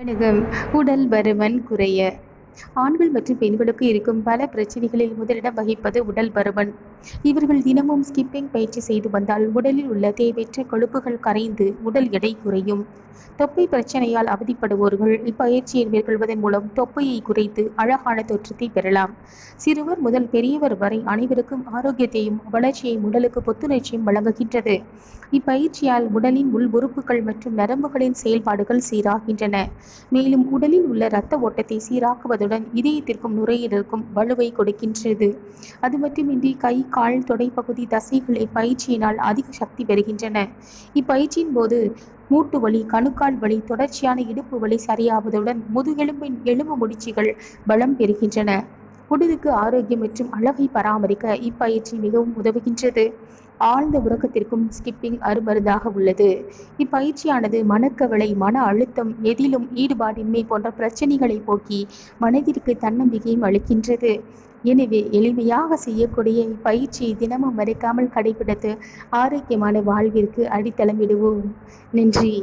வணக்கம் உடல் பருமன் குறைய. ஆண்கள் மற்றும் பெண்களுக்கு இருக்கும் பல பிரச்சனைகளில் முதலிடம் வகிப்பது உடல் பருமன். இவர்கள் தினமும் ஸ்கிப்பிங் பயிற்சி செய்து வந்தால் உடலில் உள்ள தேவையற்ற கொழுப்புகள் கரைந்து உடல் எடை குறையும். தொப்பை பிரச்சனையால் அவதிப்படுவோர்கள் இப்பயிற்சியை மேற்கொள்வதன் மூலம் தொப்பையை குறைத்து அழகான தோற்றத்தை பெறலாம். சிறுவர் முதல் பெரியவர் வரை அனைவருக்கும் ஆரோக்கியத்தையும் வளர்ச்சியையும் உடலுக்கு புத்துணர்ச்சியும் வழங்குகின்றது. இப்பயிற்சியால் உடலின் உள் உறுப்புகள் மற்றும் நரம்புகளின் செயல்பாடுகள் சீராகின்றன. மேலும் உடலில் உள்ள இரத்த ஓட்டத்தை சீராக்குவதுடன் இதயத்திற்கும் நுரையீரலுக்கும் வலுவை கொடுக்கின்றது. அது மட்டுமின்றி கை கால் தொடைப்பகுதி தசைகளில் பயிற்சியினால் அதிக சக்தி பெறுகின்றன. இப்பயிற்சியின் போது மூட்டு வலி கணுக்கால் வலி தொடர்ச்சியான இடுப்பு வலி சரியாவதுடன் முதுகெலும்பின் எலும்பு முடிச்சுகள் பலம் பெறுகின்றன. உடலுக்கு ஆரோக்கியம் மற்றும் அழகை பராமரிக்க இப்பயிற்சி மிகவும் உதவுகின்றது. ஆழ்ந்த உறக்கத்திற்கும் ஸ்கிப்பிங் அருமருந்தாக உள்ளது. இப்பயிற்சியானது மனக்கவலை மன அழுத்தம் எதிலும் ஈடுபாடின்மை போன்ற பிரச்சனைகளை போக்கி மனதிற்கு தன்னம்பிக்கையும் அளிக்கின்றது. எனவே எளிமையாக செய்யக்கூடிய இப்பயிற்சியை தினமும் மறைக்காமல் கடைபிடித்து ஆரோக்கியமான வாழ்விற்கு அடித்தளமிடுவோம். நன்றி.